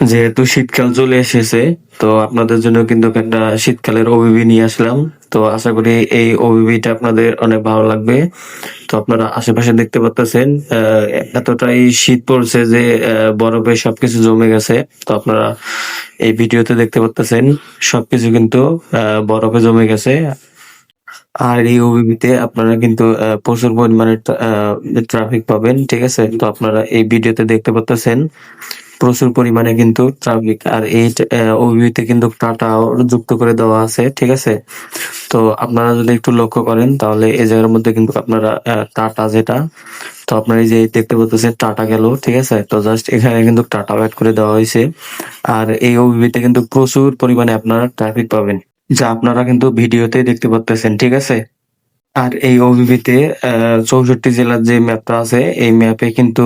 যেহেতু শীতকাল চলে এসেছে, তো আপনাদের জন্য কিন্তু একটা শীতকালের ওবিবি নিয়ে আসলাম। তো আশা করি এই ওবিবিটা আপনাদের অনেক ভালো লাগবে। তো আপনারা আশেপাশে দেখতে পাচ্ছেন এতটাই শীত পড়ছে যে বরফে সবকিছু জমে গেছে। তো আপনারা এই ভিডিওতে দেখতে পাচ্ছেন সবকিছু কিন্তু বরফে জমে গেছে। আর এই ওবিবিতে আপনারা কিন্তু প্রচুর পরিমাণে ট্রাফিক পাবেন, ঠিক আছে? তো আপনারা এই ভিডিওতে দেখতে পাচ্ছেন প্রচুর পরিমাণে কিন্তু ট্রাফিক আর এই ওবিবিতে কিন্তু টাটা যুক্ত করে দেওয়া আছে, ঠিক আছে? তো আপনারা যদি একটু লক্ষ্য করেন, তাহলে এই জায়গার মধ্যে কিন্তু আপনারা টাটা যেটা, তো আপনারা এই যে দেখতে পাচ্ছেন টাটা গেল, ঠিক আছে? তো জাস্ট এখানে কিন্তু টাটা অ্যাড করে দেওয়া হয়েছে। আর এই ওবিবিতে কিন্তু প্রচুর পরিমাণে আপনারা ট্রাফিক পাবেন, যা আপনারা কিন্তু ভিডিওতে দেখতে পাচ্ছেন, ঠিক আছে? আর এই ওবিবিতে চৌষট্টি জেলার যে ম্যাপটা আছে, এই ম্যাপে কিন্তু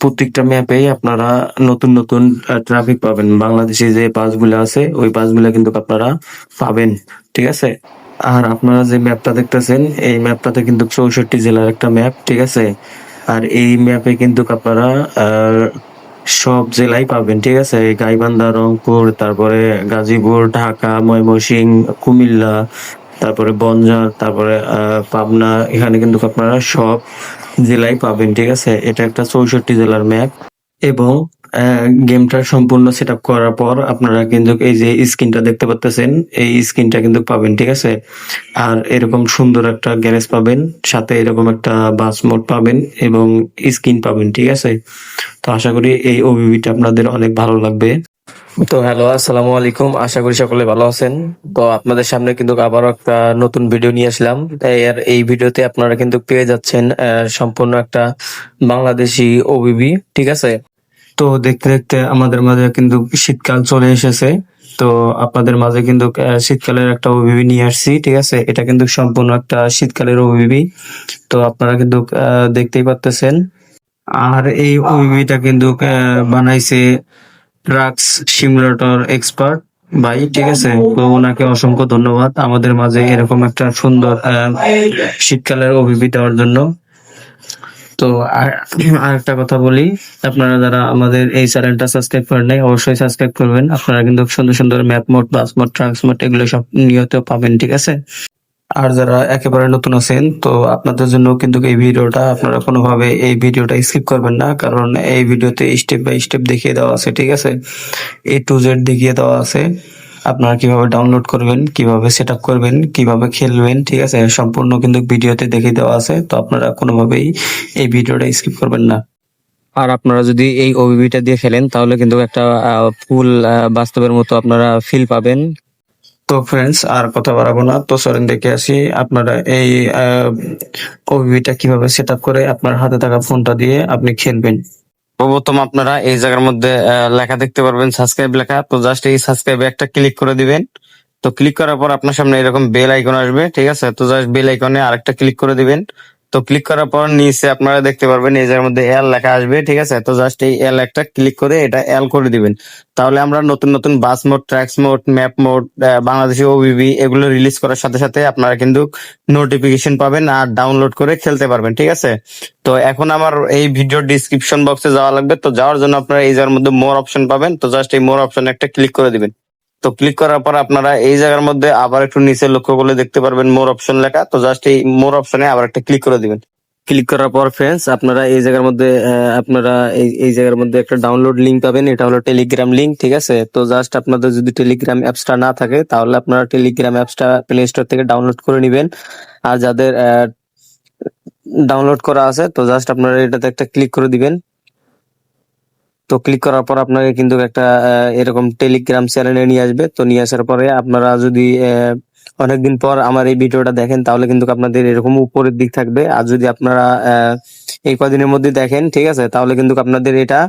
প্রত্যেকটা ম্যাপেই আপনারা নতুন নতুন ট্রাফিক পাবেন। বাংলাদেশে যে বাসগুলো আছে, ওই বাসগুলো কিন্তু আপনারা পাবেন, ঠিক আছে? আর আপনারা যে ম্যাপটা দেখতেছেন, এই ম্যাপটাতে কিন্তু চৌষট্টি জেলার একটা ম্যাপ ঠিক আছে? আর এই ম্যাপে কিন্তু আপনারা সব জেলাই পাবেন, ঠিক আছে? গাইবান্ধা, রংপুর, তারপরে গাজীপুর, ঢাকা, ময়মনসিংহ, কুমিল্লা তারপরে বনজার তারপরে পাবনা, এখানে কিন্তু আপনারা সব জেলায় পাবেন, ঠিক আছে? এটা একটা চৌষট্টি জেলার ম্যাপ এবং গেমটা সম্পূর্ণ সেট আপ করার পর আপনারা কিন্তু এই যে স্ক্রিনটা দেখতে পাচ্ছেন এই স্ক্রিনটা কিন্তু পাবেন, ঠিক আছে? আর এরকম সুন্দর একটা গ্যারেজ পাবেন, সাথে এরকম একটা বাস মোড পাবেন এবং স্ক্রিন পাবেন, ঠিক আছে? তো আশা করি এই ওবিবিটা আপনাদের অনেক ভালো লাগবে। তো হ্যালো, আসসালামু আলাইকুম। আশা করি সকলে ভালো আছেন। তো আপনাদের সামনে কিন্তু আবারও একটা নতুন ভিডিও নিয়ে আসলাম। আর এই ভিডিওতে আপনারা কিন্তু পেয়ে যাচ্ছেন সম্পূর্ণ একটা বাংলাদেশি ওবিবি ঠিক আছে? তো দেখতে দেখতে আমাদের মাঝে কিন্তু শীতকাল চলে এসেছে। তো আপনাদের মাঝে কিন্তু শীতকালের একটা ওবিবি নিয়ে আসছি, ঠিক আছে? এটা কিন্তু সম্পূর্ণ একটা শীতকালের ওবিবি তো আপনারা কিন্তু দেখতেই পাচ্তেছেন আর এই ওবিবিটা কিন্তু বানাইছে ড্রাগস সিমুলেটর এক্সপার্ট ভাই ঠিক আছে তো ওনাকে অসংখ্য ধন্যবাদ আমাদের মাঝে এরকম একটা সুন্দর শীতকালের ওবিবি দেওয়ার জন্য। তো আর একটা কথা বলি আপনারা যারা আমাদের এই চ্যানেলটা সাবস্ক্রাইব করেন নাই অবশ্যই সাবস্ক্রাইব করবেন। আপনারা কিন্তু সুন্দর সুন্দর map mod bus mod trans mod এগুলো সব নিয়ত পাবেন ঠিক আছে? আর যারা একেবারে নতুন আছেন, তো আপনাদের জন্য কিন্তু এই ভিডিওটা, আপনারা কোনোভাবে এই ভিডিওটা স্কিপ করবেন না, কারণ এই ভিডিওতে স্টেপ বাই স্টেপ দেখিয়ে দেওয়া আছে, ঠিক আছে? এ টু জেড দেখিয়ে দেওয়া আছে। আপনারা কীভাবে ডাউনলোড করবেন, কীভাবে সেট করবেন, কীভাবে খেলবেন, ঠিক আছে? সম্পূর্ণ কিন্তু ভিডিওতে দেখিয়ে দেওয়া আছে, তো আপনারা কোনোভাবেই এই ভিডিওটা স্কিপ করবেন না। আর আপনারা যদি এই ওবিবিটা দিয়ে খেলেন, তাহলে কিন্তু একটা ফুল বাস্তবের মতো আপনারা ফিল পাবেন। তো ফ্রেন্ডস আর কথা বাড়াবো না। তো সরেন দেখে আসি আপনারা এই কবিটা কীভাবে সেট করে আপনার হাতে থাকা ফোনটা দিয়ে আপনি খেলবেন। প্রথম আপনারা এই জায়গার মধ্যে লেখা দেখতে পারবেন সাবস্ক্রাইব লেখা। তো জাস্ট এই সাবস্ক্রাইবে একটা ক্লিক করে দিবেন। তো ক্লিক করার পর আপনার সামনে এরকম বেল আইকন আসবে, ঠিক আছে? তো জাস্ট বেল আইকনে আরেকটা ক্লিক করে দিবেন। তো ক্লিক করার পর নিচে আপনারা দেখতে পারবেন এই মধ্যে এল লেখা আসবে, ঠিক আছে? তো জাস্ট এই এল একটা ক্লিক করে এটা এল করে দিবেন। তাহলে আমরা নতুন নতুন bus mod tracks mod map mod Bangladeshi OBB এগুলো রিলিজ করার সাথে সাথে আপনারা কিন্তু নোটিফিকেশন পাবেন আর ডাউনলোড করে খেলতে পারবেন, ঠিক আছে? তো এখন আমার এই ভিডিও ডিসক্রিপশন বক্সে যাওয়া লাগবে। তো যাওয়ার জন্য আপনারা এই মধ্যে মোর অপশন পাবেন। তো জাস্ট এই মোর অপশন একটা ক্লিক করে দিবেন। তো ক্লিক করার পর আপনারা এই জায়গার মধ্যে আবার একটু নিচে লক্ষ্য করলে দেখতে পারবেন মোর অপশন লেখা। তো জাস্ট এই মোর অপশনে আবার একটা ক্লিক করে দিবেন। ক্লিক করার পর ফ্রেন্ডস আপনারা এই জায়গার মধ্যে আপনারা এই এই জায়গার মধ্যে একটা ডাউনলোড লিংক পাবেন। এটা হলো টেলিগ্রাম লিংক ঠিক আছে? তো জাস্ট আপনাদের যদি টেলিগ্রাম অ্যাপসটা না থাকে, তাহলে আপনারা টেলিগ্রাম অ্যাপসটা প্লে স্টোর থেকে ডাউনলোড করে নেবেন। আর যাদের ডাউনলোড করা আছে, তো জাস্ট আপনারা এটাতে একটা ক্লিক করে দিবেন। তো ক্লিক করার পর আপনাকে কিন্তু একটা এরকম টেলিগ্রাম চ্যানেলে নিয়ে আসবে। তো নিয়ে আসার পরে আপনারা যদি অনেকদিন পর আমার এই ভিডিওটা দেখেন, তাহলে কিন্তু আপনাদের এরকম উপরের দিক থাকবে। আর যদি আপনারা এই কদিনের মধ্যে দেখেন, ঠিক আছে, তাহলে কিন্তু আপনাদের এটা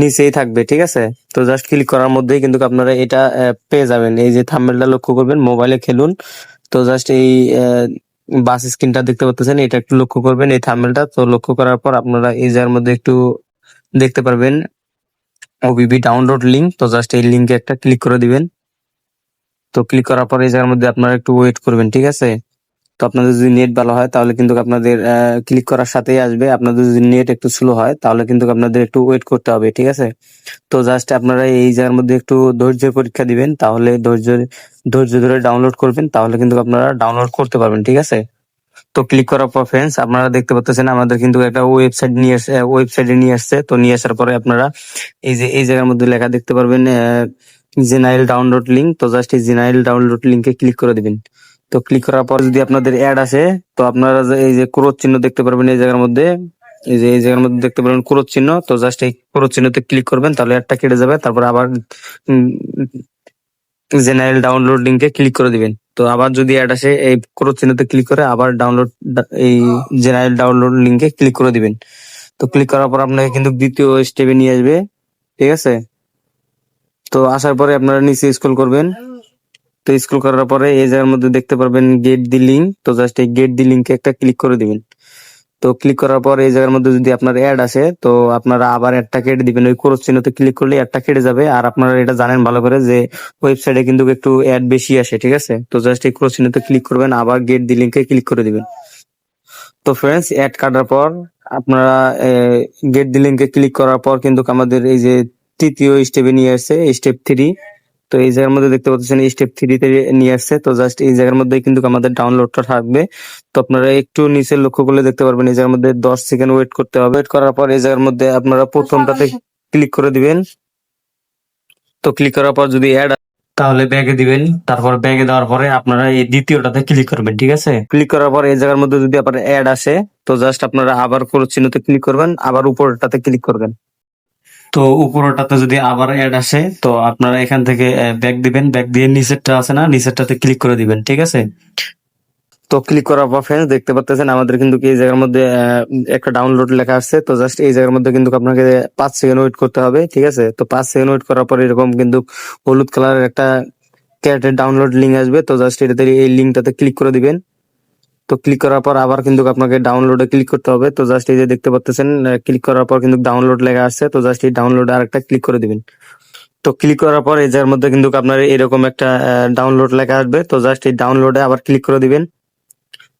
নিচেই থাকবে, ঠিক আছে? তো জাস্ট ক্লিক করার মধ্যেই কিন্তু আপনারা এটা পেয়ে যাবেন। এই যে থাম্বনেলটা লক্ষ্য করবেন মোবাইলে খেলুন। তো জাস্ট এই বাস স্ক্রিনটা দেখতে পাচ্ছেন এটা একটু লক্ষ্য করবেন, এই থাম্বনেলটা তো লক্ষ্য করার পর আপনারা এই জায়গার মধ্যে একটু দেখতে পারবেন। ওবিবি ডাউনলোড লিঙ্ক তো জাস্ট এই লিংকে একটা ক্লিক করে দিবেন। তো ক্লিক করার পরে এই জায়গার মধ্যে আপনারা একটু ওয়েট করবেন, ঠিক আছে? তো আপনাদের যদি নেট ভালো হয়, তাহলে কিন্তু আপনাদের ক্লিক করার সাথেই আসবে। আপনাদের যদি নেট একটু স্লো হয়, তাহলে কিন্তু আপনাদের একটু ওয়েট করতে হবে, ঠিক আছে? তো জাস্ট আপনারা এই জায়গার মধ্যে একটু ধৈর্যের পরীক্ষা দিবেন, তাহলে ধৈর্য ধৈর্য ধরে ডাউনলোড করবেন, তাহলে কিন্তু আপনারা ডাউনলোড করতে পারবেন, ঠিক আছে? তো ক্লিক করার পর ফ্রেন্ডস আপনারা দেখতে পাচ্ছেন আমাদের কিন্তু একটা ওয়েবসাইট নিয়ে ওয়েবসাইটে নিয়ে আসছে তো নিয়ে আসার পরে আপনারা এই যে, এই জায়গার মধ্যে লেখা দেখতে পারবেন জেনাইল ডাউনলোড লিঙ্ক তো জাস্ট এই জেনাইল ডাউনলোড লিঙ্কে ক্লিক করে দিবেন। তো ক্লিক করার পর যদি আপনাদের অ্যাড আসে, তো আপনারা এই যে ক্রোধ চিহ্ন দেখতে পারবেন এই জায়গার মধ্যে। এই যে, এই জায়গার মধ্যে দেখতে পারবেন ক্রোধ চিহ্ন। তো জাস্ট এই ক্রোধ চিহ্নতে ক্লিক করবেন, তাহলে অ্যাডটা কেটে যাবে। তারপর আবার জেনারেল ডাউনলোড লিঙ্কে ক্লিক করে দিবেন। তো আবার যদি অ্যাড আসে, এই ক্রোধ চিহ্নতে ক্লিক করে আবার ডাউনলোড এই জেনারেল ডাউনলোড লিঙ্কে ক্লিক করে দিবেন। তো ক্লিক করার পর আপনাকে কিন্তু দ্বিতীয় স্টেপে নিয়ে আসবে, ঠিক আছে? তো আসার পরে আপনারা নিচে স্ক্রল করবেন। তো স্ক্রল করার পরে এই জায়গার মধ্যে দেখতে পারবেন গেট দি লিঙ্ক তো জাস্ট এই গেট দি লিঙ্কে একটা ক্লিক করে দিবেন। তো ক্লিক করার পর এই জায়গার মধ্যে যদি আপনার অ্যাড আসে, তো আপনারা আবার অ্যাডটা কেটে দিবেন। ওই ক্রোস চিহ্নতে ক্লিক করলে অ্যাডটা কেটে যাবে। আর আপনারা এটা জানেন ভালো করে যে ওয়েবসাইটে কিন্তু একটু অ্যাড বেশি আসে, ঠিক আছে? তো জাস্ট এই ক্রোস চিহ্নতে ক্লিক করবেন, আবার গেট দি লিঙ্কে ক্লিক করে দিবেন। তো ফ্রেন্ডস অ্যাড কাটার পর আপনারা গেট দি লিঙ্কে ক্লিক করার পর কিন্তু আমাদের এই যে তৃতীয় স্টেপে নিয়ে আসছে স্টেপ থ্রি তো এই জায়গার মধ্যে দেখতে পাচ্ছেন স্টেপ থ্রিতে নিয়ে আসছে। তো জাস্ট এই জায়গার মধ্যে কিন্তু আমাদের ডাউনলোডটা থাকবে। তো আপনারা একটু নিচে লক্ষ্য করলে দেখতে পারবেন এই জায়গার মধ্যে দশ সেকেন্ড ওয়েট করতে হবে। ওয়েট করার পর এই জায়গার মধ্যে আপনারা প্রথমটাতে ক্লিক করে দিবেন। তো ক্লিক করার পর যদি অ্যাড তাহলে ব্যাগে দিবেন। তারপর ব্যাগে দেওয়ার পরে আপনারা এই দ্বিতীয়টাতে ক্লিক করবেন ঠিক আছে? ক্লিক করার পর এই জায়গার মধ্যে যদি আপনার অ্যাড আসে তো জাস্ট আপনারা আবার কোনো চিহ্নতে ক্লিক করবেন আবার উপরটাতে ক্লিক করবেন। তো উপরটাতে যদি আবার অ্যাড আসে, তো আপনারা এখান থেকে ব্যাক দিবেন। ব্যাক দিয়ে নিচেরটা আছে না? নিচেরটাতে ক্লিক করে দিবেন, ঠিক আছে? তো ক্লিক করার পর ফ্রেন্ডস দেখতে পাচ্ছেন আমাদের কিন্তু এই জায়গার মধ্যে একটা ডাউনলোড লেখা আসছে। তো জাস্ট এই জায়গার মধ্যে কিন্তু আপনাকে পাঁচ সেকেন্ড ওয়েট করতে হবে, ঠিক আছে? তো পাঁচ সেকেন্ড ওয়েট করার পর এরকম কিন্তু হলুদ কালারের একটা ক্যারেটের ডাউনলোড লিঙ্ক আসবে। তো জাস্ট এটাতে এই লিঙ্কটাতে ক্লিক করে দিবেন। তো ক্লিক করার পর আবার কিন্তু আপনাকে ডাউনলোডে ক্লিক করতে হবে। তো জাস্ট এই যে দেখতে পাচ্ছেন ক্লিক করার পর কিন্তু ডাউনলোড লেখা আসছে। তো জাস্ট এই ডাউনলোডে আরেকটা ক্লিক করে দিবেন। তো ক্লিক করার পর এই যার মধ্যে কিন্তু আপনার এরকম একটা ডাউনলোড লেখা আসবে। তো জাস্ট এই ডাউনলোডে আবার ক্লিক করে দিবেন।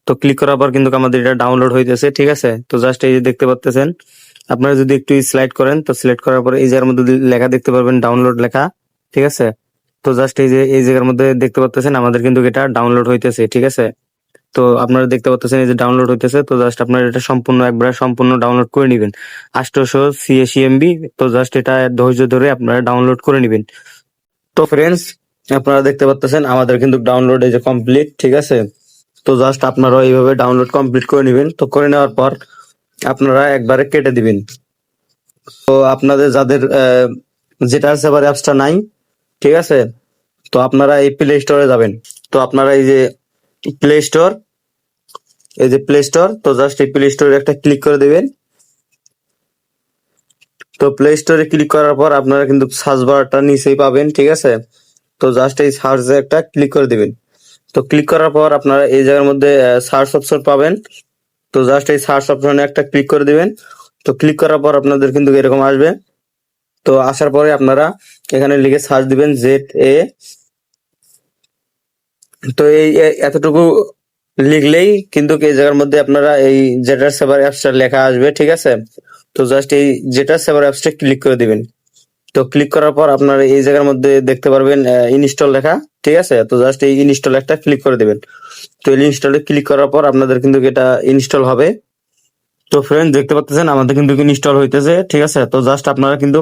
তো ক্লিক করার পর কিন্তু আমাদের এটা ডাউনলোড হইতেছে, ঠিক আছে? তো জাস্ট এই যে দেখতে পাচ্ছেন আপনারা যদি একটু স্লাইড করেন, তো সিলেক্ট করার পর এই মধ্যে লেখা দেখতে পারবেন ডাউনলোড লেখা, ঠিক আছে? তো জাস্ট এই যে, এই জায়গার মধ্যে দেখতে পাচ্ছেন আমাদের কিন্তু এটা ডাউনলোড হইতেছে, ঠিক আছে? তো আপনারা দেখতে পাচ্ছেন এই যে ডাউনলোড হইতেছে, তো জাস্ট আপনারা এটা সম্পূর্ণ একবারে সম্পূর্ণ ডাউনলোড করে নেবেন। আষ্টশো সিএসি এমবি, তো জাস্ট এটা ধৈর্য ধরে আপনারা ডাউনলোড করে নেবেন। তো ফ্রেন্ডস আপনারা দেখতে পাচ্ছেন আমাদের কিন্তু ডাউনলোড এই যে কমপ্লিট ঠিক আছে? তো জাস্ট আপনারা এইভাবে ডাউনলোড কমপ্লিট করে নেবেন। তো করে নেওয়ার পর আপনারা একবারে কেটে দিবেন। তো আপনাদের যাদের যেটা এবার অ্যাপসটা নাই, ঠিক আছে? তো আপনারা এই প্লে স্টোরে যাবেন। তো আপনারা এই যে প্লে স্টোর এই যে প্লে স্টোর তো জাস্ট এই প্লে স্টোরে একটা ক্লিক করে দিবেন। তো প্লে স্টোরে ক্লিক করার পর আপনারা কিন্তু সার্চ বারটা নিচেই পাবেন, ঠিক আছে? তো জাস্ট এই সার্চে একটা ক্লিক করে দিবেন। তো ক্লিক করার পর আপনারা এই জায়গার মধ্যে সার্চ অপশন পাবেন। তো জাস্ট এই সার্চ অপশনে একটা ক্লিক করে দিবেন। তো ক্লিক করার পর আপনাদের কিন্তু এরকম আসবে। তো আসার পরে আপনারা এখানে লিখে সার্চ দিবেন জেড এ তো এই এতটুকু লিখলেই কিন্তু এই জায়গার মধ্যে আপনারা এই জেটার সেভার অ্যাপসটা লেখা আসবে, ঠিক আছে? তো জাস্ট এই জেটার সেভার অ্যাপসটা ক্লিক করে দিবেন। তো ক্লিক করার পর আপনারা এই জায়গার মধ্যে দেখতে পারবেন ইনস্টল লেখা, ঠিক আছে? তো জাস্ট এই ইনস্টল একটা ক্লিক করে দিবেন। তো এই ইনস্টলে ক্লিক করার পর আপনাদের কিন্তু এটা ইনস্টল হবে। তো ফ্রেন্ড দেখতে পাচ্ছেন, আমাদের কিন্তু ইনস্টল হইতেছে, ঠিক আছে? তো জাস্ট আপনারা কিন্তু,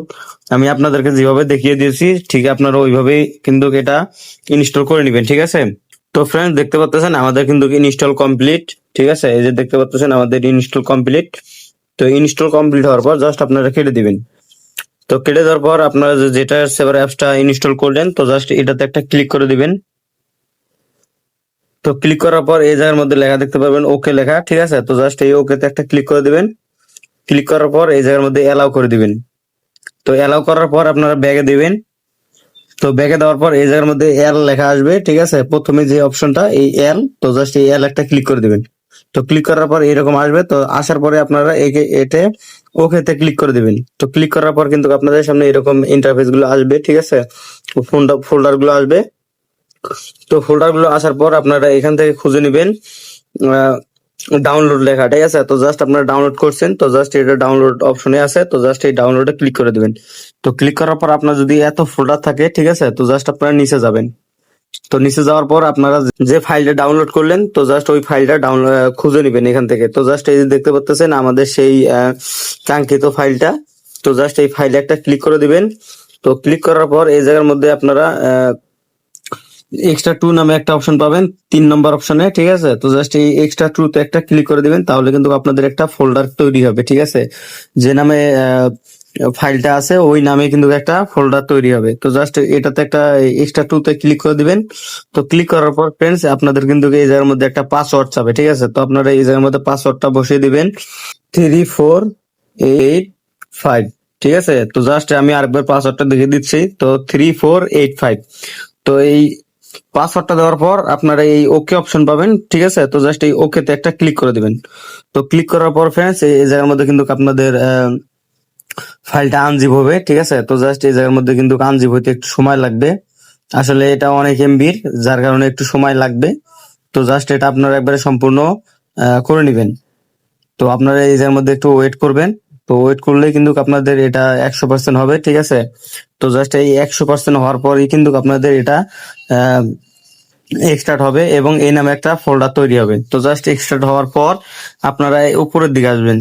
আমি আপনাদেরকে যেভাবে দেখিয়ে দিয়েছি, ঠিক আপনারা ওইভাবেই কিন্তু এটা ইনস্টল করে নেবেন, ঠিক আছে? তো ফ্রেন্ড দেখতে পাচ্ছেন আমাদের কিন্তু ইনস্টল কমপ্লিট ঠিক আছে? এই যে দেখতে পাচ্ছেন আমাদের ইনস্টল কমপ্লিট তো ইনস্টল কমপ্লিট হওয়ার পর জাস্ট আপনারা কেটে দিবেন। তো কেটে দেওয়ার পর আপনারা যেটা সেভার অ্যাপসটা ইনস্টল করলেন, তো জাস্ট এটাতে একটা ক্লিক করে দিবেন। তো ক্লিক করার পর এই জায়গার মধ্যে লেখা দেখতে পাবেন ওকে লেখা, ঠিক আছে? তো জাস্ট এই ওকেতে একটা ক্লিক করে দিবেন। ক্লিক করার পর এই জায়গার মধ্যে অ্যালাউ করে দিবেন। তো অ্যালাউ করার পর আপনারা ব্যাগে দিবেন। তো ব্যাগে দেওয়ার পর এই জায়গার মধ্যে এল লেখা আসবে, ঠিক আছে? প্রথমে যে অপশনটা, এই এল তো জাস্ট এই এল একটা ক্লিক করে দিবেন। তো ক্লিক করার পর এরকম আসবে, তো আসার পরে আপনারা একে, এতে ওকেতে ক্লিক করে দিবেন। তো ক্লিক করার পর কিন্তু আপনাদের সামনে এরকম ইন্টারফেসগুলো আসবে, ঠিক আছে? ফোল্ডারগুলো আসবে। তো ফোল্ডারগুলো আসার পর আপনারা এখান থেকে খুঁজে নেবেন ডাউনলোড লেখা, ঠিক আছে? তো জাস্ট আপনারা ডাউনলোড করছেন, তো জাস্ট এটা ডাউনলোড অপশনে আছে, তো জাস্ট এই ডাউনলোডে ক্লিক করে দিবেন। তো ক্লিক করার পর আপনার যদি এত ফোল্ডার থাকে, ঠিক আছে? তো জাস্ট আপনারা নিচে যাবেন। তো নিচে যাওয়ার পর আপনারা যে ফাইলটা ডাউনলোড করলেন, তো জাস্ট ওই ফাইলটা ডাউনলোড খুঁজে নেবেন এখান থেকে। তো জাস্ট এই দেখতে পাচ্ছেন আমাদের সেই কাঙ্ক্ষিত ফাইলটা তো জাস্ট এই ফাইলে একটা ক্লিক করে দিবেন। তো ক্লিক করার পর এই জায়গার মধ্যে আপনারা এক্সট্রা টু নামে একটা অপশন পাবেন, তিন নম্বর অপশনে ঠিক আছে? তো জাস্ট এই এক্সট্রা টু তে একটা ক্লিক করে দিবেন, তাহলে কিন্তু আপনাদের একটা ফোল্ডার তৈরি হবে, ঠিক আছে? যে নামে ফাইলটা আছে, ওই নামে কিন্তু একটা ফোল্ডার তৈরি হবে। তো জাস্ট এটাতে একটা এক্সট্রা টু তে ক্লিক করে দিবেন। তো ক্লিক করার পর ফ্রেন্ডস আপনাদের কিন্তু এই জায়গার মধ্যে একটা পাসওয়ার্ড চাবে, ঠিক আছে? তো আপনারা এই জায়গার মধ্যে পাসওয়ার্ডটা বসিয়ে দিবেন থ্রি ফোর এইট ফাইভ ঠিক আছে? তো জাস্ট আমি আরেকবার পাসওয়ার্ডটা দেখে দিচ্ছি, তো থ্রি ফোর এইট ফাইভ তো এই পাসওয়ার্ডটা দেওয়ার পর আপনারা এই ওকে অপশন পাবেন, ঠিক আছে? তো জাস্ট এই ওকে তে একটা ক্লিক করে দিবেন। তো ক্লিক করার পর ফ্রেন্ডস এই জায়গার মধ্যে কিন্তু আপনাদের ফাইলটা আনজিপ হবে, ঠিক আছে? তো জাস্ট এই জায়গার মধ্যে কিন্তু আনজিপ হইতে একটু সময় লাগবে। আসলে এটা অনেক এমবির যার কারণে একটু সময় লাগবে। তো জাস্ট এটা আপনারা একবারে সম্পূর্ণ করে নেবেন। তো আপনারা এই জায়গার মধ্যে একটু ওয়েট করবেন। তো ওয়েট করলে কিন্তু আপনাদের এটা একশো পার্সেন্ট হবে, ঠিক আছে? তো জাস্ট এই একশো পার্সেন্ট হওয়ার পরই কিন্তু আপনাদের এটা এক্সটার্ট হবে এবং এই নামে একটা ফোল্ডার তৈরি হবে। তো জাস্ট এক্সটার্ট হওয়ার পর আপনারা উপরের দিকে আসবেন।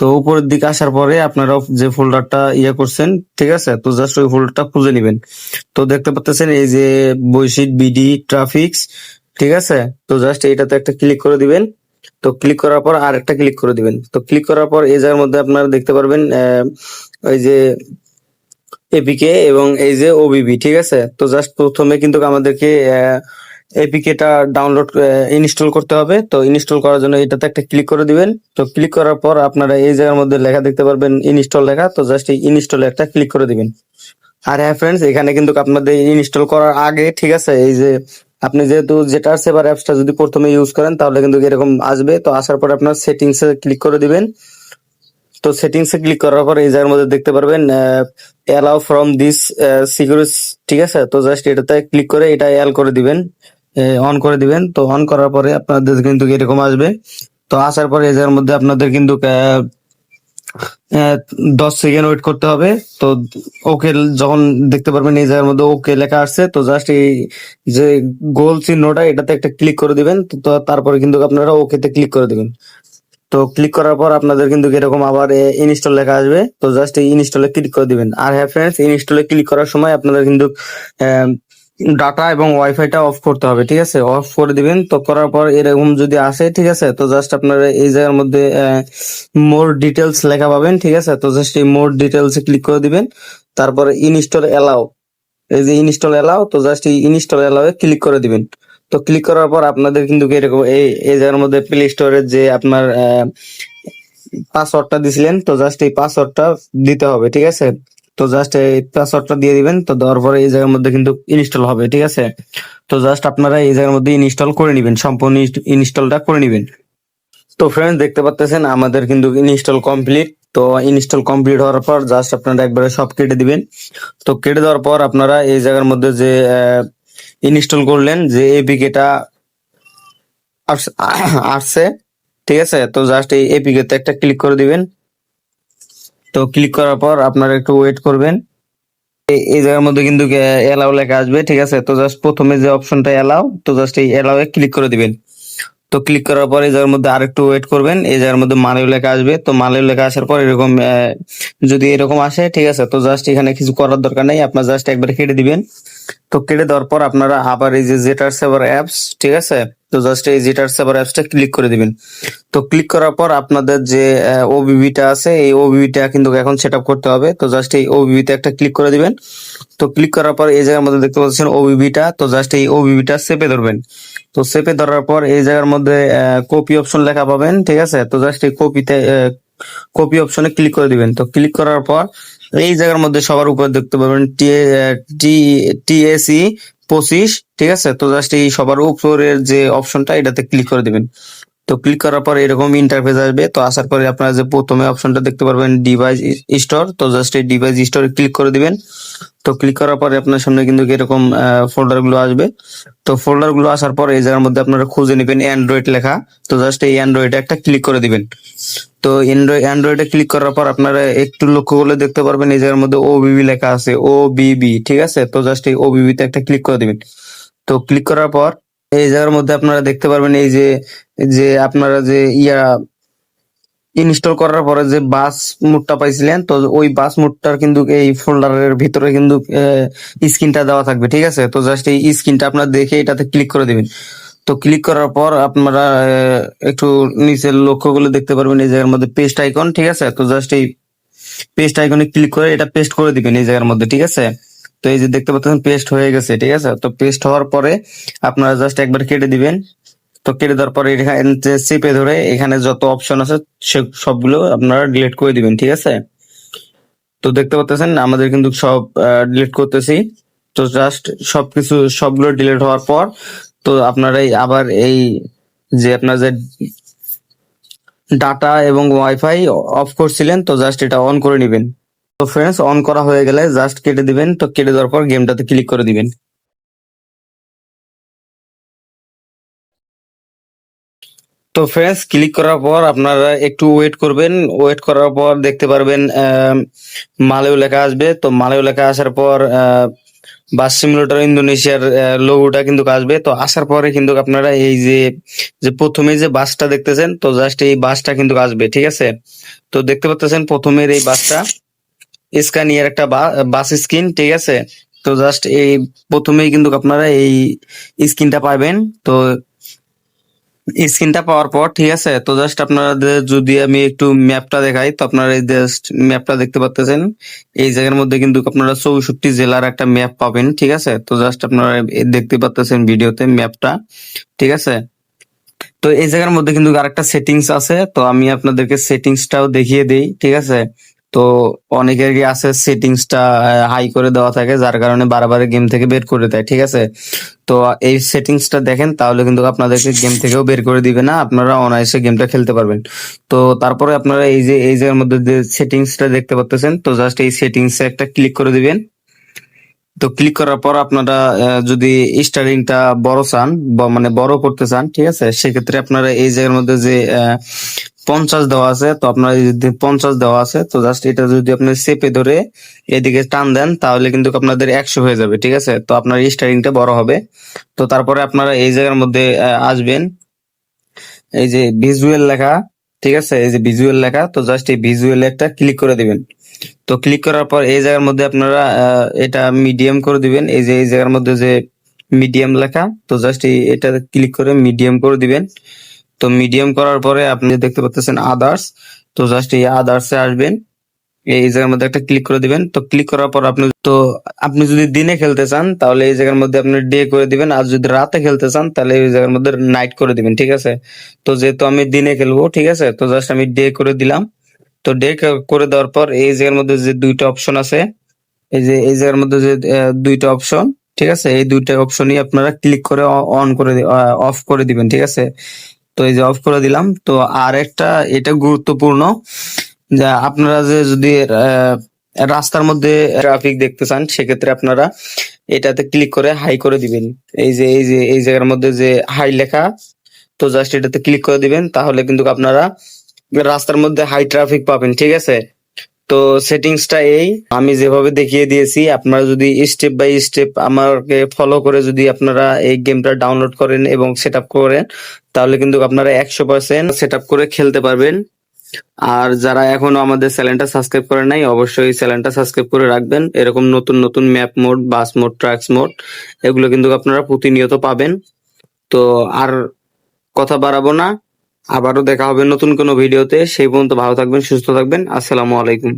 তো উপরের দিকে আসার পরে আপনারা যে ফোল্ডারটা ইয়ে করছেন, ঠিক আছে? তো জাস্ট ওই ফোল্ডারটা খুঁজে নেবেন। তো দেখতে পাচ্ছেন এই যে বৈশিক বিডি ট্রাফিক্স, ঠিক আছে? তো জাস্ট এইটাতে একটা ক্লিক করে দিবেন। তো ক্লিক করার পর আর একটা ক্লিক করে দিবেন। তো ক্লিক করার পর এই জায়গার মধ্যে আপনারা দেখতে পারবেন ওই যে এপিকে এবং এই যে ওবিবি ঠিক আছে? তো জাস্ট প্রথমে কিন্তু আমাদেরকে এপিকেটা ডাউনলোড ইনস্টল করতে হবে। তো ইনস্টল করার জন্য এটাতে একটা ক্লিক করে দিবেন। তো ক্লিক করার পর আপনারা এই জায়গার মধ্যে লেখা দেখতে পারবেন ইনস্টল লেখা। তো জাস্ট এই ইনস্টলে একটা ক্লিক করে দিবেন। আর হ্যাঁ ফ্রেন্ডস এখানে কিন্তু আপনাদের ইনস্টল করার আগে, ঠিক আছে? এই যে আপনি যেহেতু জেটার সেভার অ্যাপসটা যদি প্রথমে ইউজ করেন, তাহলে কিন্তু এরকম আসবে। তো আসার পর আপনার সেটিংস ক্লিক করে দিবেন। তো সেটিংস ক্লিক করার পর এই জায়গার মধ্যে দেখতে পারবেন অ্যালাউ ফ্রম দিস সিকিউরিটি ঠিক আছে? তো জাস্ট এটাতে ক্লিক করে এটা অ্যাল করে দিবেন অন করে দিবেন। তো অন করার পরে আপনাদের কিন্তু এরকম আসবে। তো আসার পরে এই জায়গার মধ্যে আপনাদের কিন্তু দশ সেকেন্ড ওয়েট করতে হবে। তো ওকে যখন দেখতে পারবেন এই জায়গার মধ্যে ওকে লেখা আসছে, তো জাস্ট এই যে গোল চিহ্নটা, এটাতে একটা ক্লিক করে দিবেন। তো তারপরে কিন্তু আপনারা ওকেতে ক্লিক করে দিবেন। তো ক্লিক করার পর আপনাদের কিন্তু এরকম আবার ইনস্টল লেখা আসবে। তো জাস্ট এই ইনস্টলে ক্লিক করে দিবেন। আর হ্যাঁ ফ্রেন্ডস ইনস্টলে ক্লিক করার সময় আপনাদের কিন্তু ডাটা এবং ওয়াইফাইটা অফ করতে হবে, ঠিক আছে? অফ করে দিবেন, তো করার পর এরকম যদি আসে, ঠিক আছে? তো জাস্ট আপনারা এই জায়গার মধ্যে মোর ডিটেলস লেখা পাবেন, ঠিক আছে? তো জাস্ট এই মোর ডিটেলস ক্লিক করে দিবেন, তারপরে ইনস্টল এলাও এই যে ইনস্টল এলাও তো জাস্ট এই ইনস্টল এলাও ক্লিক করে দিবেন। তো ক্লিক করার পর আপনাদের কিন্তু এরকম এই এই জায়গার মধ্যে প্লে স্টোরের যে আপনার পাসওয়ার্ডটা দিছিলেন, তো জাস্ট এই পাসওয়ার্ডটা দিতে হবে, ঠিক আছে? তো জাস্ট এই পাসওয়ার্ডটা দিয়ে দিবেন, তো দেওয়ার পরে এই জায়গার মধ্যে কিন্তু ইনস্টল হবে, ঠিক আছে? তো জাস্ট আপনারা এই জায়গার মধ্যে ইনস্টল করে নিবেন, সম্পূর্ণ ইনস্টলটা করে নিবেন। তো ফ্রেন্ডস দেখতে পাচ্ছেন আমাদের কিন্তু ইনস্টল কমপ্লিট তো ইনস্টল কমপ্লিট হওয়ার পর জাস্ট আপনারা একবারে সব কেটে দিবেন। তো কেটে দেওয়ার পর আপনারা এই জায়গার মধ্যে যে ইনস্টল করলেন, যে এপিকেটা আসছে, ঠিক আছে? তো জাস্ট এই এপিকে তে একটা ক্লিক করে দিবেন। তো ক্লিক করার পর আপনারা একটু ওয়েট করবেন। এই- জায়গার মধ্যে কিন্তু এলাও লেখা আসবে, ঠিক আছে? তো জাস্ট প্রথমে যে অপশনটা এলাও তো জাস্ট এই এলাও এ ক্লিক করে দিবেন। তো ক্লিক করার পর এই মধ্যে আরেকটু ওয়েট করবেন। এই জায়গার মধ্যে মালেও লেখা আসবে। তো মালেও লেখা আসার পর এরকম যদি এরকম আসে, ঠিক আছে, তো জাস্ট এখানে কিছু করার দরকার নেই। আপনার জাস্ট একবার কেটে দিবেন। তো কেটে দেওয়ার পর আপনারা আবার এই যে জেটার সেভার অ্যাপস ঠিক আছে, তো জাস্ট এই জেটার সেভার অ্যাপসটা ক্লিক করে দিবেন। তো ক্লিক করার পর আপনাদের যে ওবিবিটা আছে, এই ওবিবিটা কিন্তু এখন সেট করতে হবে। তো জাস্ট এই ওবিবিতে একটা ক্লিক করে দিবেন। তো ক্লিক করার পর এই জায়গার মধ্যে দেখতে পাচ্ছেন ওবিবিটা তো জাস্ট এই ওবিবিটা চেপে ধরবেন। তো সেপে ধরার পর এই জায়গার মধ্যে কপি অপশন লেখা পাবেন, ঠিক আছে? তো জাস্ট এই কপিতে কপি অপশনে ক্লিক করে দিবেন। তো ক্লিক করার পর এই জায়গার মধ্যে সবার উপরে দেখতে পাবেন টিএসি পঁচিশ, ঠিক আছে? তো জাস্ট এই সবার উপরের যে অপশনটা এটাতে ক্লিক করে দিবেন। তো ক্লিক করার পর এরকম ইন্টারফেস আসবে। তো আসার পরে আপনারা যে প্রথমে অপশনটা দেখতে পারবেন ডিভাইস স্টোর তো জাস্ট এই ডিভাইস স্টোরে ক্লিক করে দিবেন। তো ক্লিক করার পরে আপনার সামনে কিন্তু এরকম ফোল্ডারগুলো আসবে। তো ফোল্ডারগুলো আসার পর এই জায়গার মধ্যে আপনারা খুঁজে নেবেন অ্যান্ড্রয়েড লেখা। তো জাস্ট এই অ্যান্ড্রয়েডে একটা ক্লিক করে দিবেন। তো অ্যান্ড্রয়েড অ্যান্ড্রয়েডে ক্লিক করার পর আপনারা একটু লক্ষ্য করলে দেখতে পারবেন এই জায়গার মধ্যে ওবিবি লেখা আছে ও বিবি ঠিক আছে? তো জাস্ট এই ওবিবি তে একটা ক্লিক করে দিবেন। তো ক্লিক করার পর এই জায়গার মধ্যে আপনারা দেখতে পারবেন এই যে যে আপনারা যে ইয়া ইনস্টল করার পরে যে বাস মোডটা পাইছিলেন, তো ওই বাস মোডটার কিন্তু এই ফোল্ডারের ভিতরে কিন্তু স্ক্রিনটা দেওয়া থাকবে, ঠিক আছে? তো জাস্ট এই স্ক্রিনটা আপনারা দেখে এটাতে ক্লিক করে দিবেন। তো ক্লিক করার পর আপনারা একটু নিচের লক্ষ্য করলে দেখতে পারবেন, এই জায়গার মধ্যে পেস্ট আইকন ঠিক আছে? তো জাস্ট এই পেস্ট আইকনে ক্লিক করে এটা পেস্ট করে দিবেন এই জায়গার মধ্যে, ঠিক আছে? তো এই যে দেখতে পাচ্ছেন পেস্ট হয়ে গেছে, ঠিক আছে? তো পেস্ট হওয়ার পরে আপনারা জাস্ট একবার কেটে দিবেন। তো কেটে দেওয়ার পরে এখানে চেপে ধরে এখানে যত অপশন আছে, সে সবগুলো আপনারা ডিলিট করে দিবেন, ঠিক আছে? তো দেখতে পাচ্ছেন, আমাদের কিন্তু সব ডিলিট করতেছি। তো জাস্ট সবকিছু, সবগুলো ডিলিট হওয়ার পর, তো আপনারা আবার এই যে আপনার যে ডাটা এবং ওয়াইফাই অফ করছিলেন, তো জাস্ট এটা অন করে নেবেন। তো ফ্রেন্ডস অন করা হয়ে গেলে জাস্ট কেটে দিবেন। তো কেটে দেওয়ার পর গেমটাতে ক্লিক করে দিবেন। তো ফ্রেন্ডস ক্লিক করার পর আপনারা একটু ওয়েট করবেন। ওয়েট করার পর দেখতে পারবেন মালয় লেখা আসবে। তো মালেও লেখা আসার পর বাস সিমুলেটর ইন্দোনেশিয়ার লোগোটা কিন্তু আসবে। তো আসার পরে কিন্তু আপনারা এই যে যে প্রথমে যে বাসটা দেখতেছেন, তো জাস্ট এই বাসটা কিন্তু আসবে, ঠিক আছে? তো দেখতে পাচ্ছেন প্রথমের এই বাসটা স্ক্যানিয়ার একটা বাস স্ক্রিন, ঠিক আছে? তো জাস্ট এই প্রথমেই কিন্তু আপনারা এই স্ক্রিনটা পাবেন। তো স্ক্রিনটা পাওয়ার পর, ঠিক আছে? তো জাস্ট আপনাদের যদি আমি একটু ম্যাপটা দেখাই, তো আপনারা এই জাস্ট ম্যাপটা দেখতে পাচ্তেছেন এই জায়গার মধ্যে কিন্তু আপনারা চৌষট্টি জেলার একটা ম্যাপ পাবেন, ঠিক আছে? তো জাস্ট আপনারা দেখতে পাচ্তেছেন ভিডিওতে ম্যাপটা, ঠিক আছে? তো এই জায়গার মধ্যে কিন্তু আরেকটা সেটিংস আছে। তো আমি আপনাদেরকে সেটিংসটাও দেখিয়ে দিই, ঠিক আছে? তো অনেকেরই আছে সেটিংসটা হাই করে দেওয়া থাকে, যার কারণে বারবার গেম থেকে বের করে দেয়, ঠিক আছে? তো এই সেটিংসটা দেখেন, তাহলে কিন্তু আপনাদেরকে গেম থেকেও বের করে দিবে না, আপনারা অনায়াসে গেমটা খেলতে পারবেন। তো তারপরে আপনারা এই যে, এই জায়গার মধ্যে যে সেটিংসটা দেখতে পাচ্ছেন তো জাস্ট এই সেটিংসে একটা ক্লিক করে দিবেন। তো ক্লিক করার পর আপনারা যদি স্টারিংটা বড় চান মানে বড় করতে চান, ঠিক আছে? সেক্ষেত্রে আপনারা এই জায়গার মধ্যে যে পঞ্চাশ দেওয়া আছে, তো আপনার যদি পঞ্চাশ দেওয়া আছে, তো জাস্ট এটা যদি আপনি চেপে ধরে এদিকে টান দেন, তাহলে কিন্তু আপনাদের একশো হয়ে যাবে, ঠিক আছে? তো আপনার স্টারিংটা বড় হবে। তো তারপরে আপনারা এই জায়গার মধ্যে আসবেন। এই যে ভিজুয়াল লেখা, ঠিক আছে? এই যে ভিজুয়াল লেখা, তো জাস্ট এই ভিজুয়াল একটা ক্লিক করে দিবেন। তো ক্লিক করার পর এই জায়গার মধ্যে আপনারা এটা মিডিয়াম করে দিবেন। এই যে, এই জায়গার মধ্যে যে মিডিয়াম লেখা, তো জাস্ট এই, এটা ক্লিক করে মিডিয়াম করে দিবেন। তো মিডিয়াম করার পরে আপনি দেখতে পাচ্ছেন আদার্স তো জাস্ট এই আদার্স আসবেন। এই জায়গার মধ্যে একটা ক্লিক করে দিবেন। তো ক্লিক করার পর আপনি তো আপনি যদি দিনে খেলতে চান, তাহলে এই জায়গার মধ্যে আপনি ডে করে দিবেন। আর যদি রাতে খেলতে চান, তাহলে এই জায়গার মধ্যে নাইট করে দিবেন, ঠিক আছে? তো যেহেতু আমি দিনে খেলব, ঠিক আছে? তো জাস্ট আমি ডে করে দিলাম। তো ডে করে দেওয়ার পর এই জায়গার মধ্যে যে দুইটা অপশন আছে, এই যে, এই জায়গার মধ্যে যে দুইটা অপশন ঠিক আছে? এই দুইটা অপশনই আপনারা ক্লিক করে অন করে অফ করে দিবেন, ঠিক আছে? তো এই যে অফ করে দিলাম। তো আর একটা এটা গুরুত্বপূর্ণ যে আপনারা যে যদি রাস্তার মধ্যে ট্রাফিক দেখতে চান, সেক্ষেত্রে আপনারা এটাতে ক্লিক করে হাই করে দিবেন। এই যে এই যে, এই জায়গার মধ্যে যে হাই লেখা, তো জাস্ট এটাতে ক্লিক করে দিবেন, তাহলে কিন্তু আপনারা রাস্তার মধ্যে হাই ট্রাফিক পাবেন, ঠিক আছে? তো সেটিংসটা এই। আমি যেভাবে দেখিয়ে দিয়েছি, আপনারা যদি স্টেপ বাই স্টেপ আমাকে ফলো করে যদি আপনারা এই গেমটা ডাউনলোড করেন এবং সেট আপ করেন, তাহলে কিন্তু আপনারা একশো পার্সেন্ট সেট আপ করে খেলতে পারবেন। আর যারা এখনও আমাদের চ্যানেলটা সাবস্ক্রাইব করে নাই, অবশ্যই চ্যানেলটা সাবস্ক্রাইব করে রাখবেন। এরকম নতুন নতুন map mod bus mod tracks mod এগুলো কিন্তু আপনারা প্রতিনিয়ত পাবেন। তো আর কথা বাড়াবো না। আবারও দেখা হবে নতুন কোনো ভিডিওতে। সেই পর্যন্ত ভালো থাকবেন সুস্থ থাকবেন। আসসালামু আলাইকুম।